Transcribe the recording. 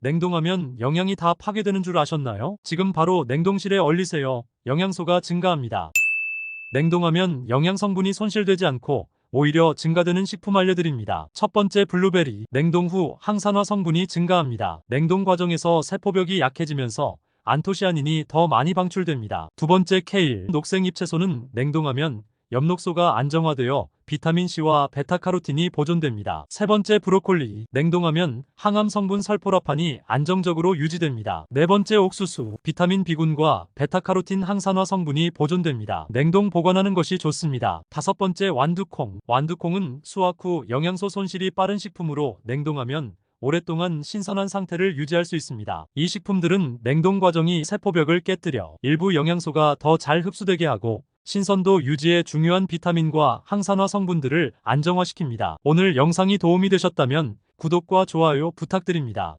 냉동하면 영양이 다 파괴되는 줄 아셨나요? 지금 바로 냉동실에 얼리세요. 영양소가 증가합니다. 냉동하면 영양 성분이 손실되지 않고 오히려 증가되는 식품 알려드립니다. 첫 번째 블루베리. 냉동 후 항산화 성분이 증가합니다. 냉동 과정에서 세포벽이 약해지면서 안토시아닌이 더 많이 방출됩니다. 두 번째 케일. 녹색 잎 채소는 냉동하면 엽록소가 안정화되어 비타민C와 베타카로틴이 보존됩니다. 세 번째 브로콜리. 냉동하면 항암 성분 설포라판이 안정적으로 유지됩니다. 네 번째 옥수수. 비타민 B군과 베타카로틴 항산화 성분이 보존됩니다. 냉동 보관하는 것이 좋습니다. 다섯 번째 완두콩. 완두콩은 수확 후 영양소 손실이 빠른 식품으로 냉동하면 오랫동안 신선한 상태를 유지할 수 있습니다. 이 식품들은 냉동 과정이 세포벽을 깨뜨려 일부 영양소가 더 잘 흡수되게 하고 신선도 유지에 중요한 비타민과 항산화 성분들을 안정화시킵니다. 오늘 영상이 도움이 되셨다면 구독과 좋아요 부탁드립니다.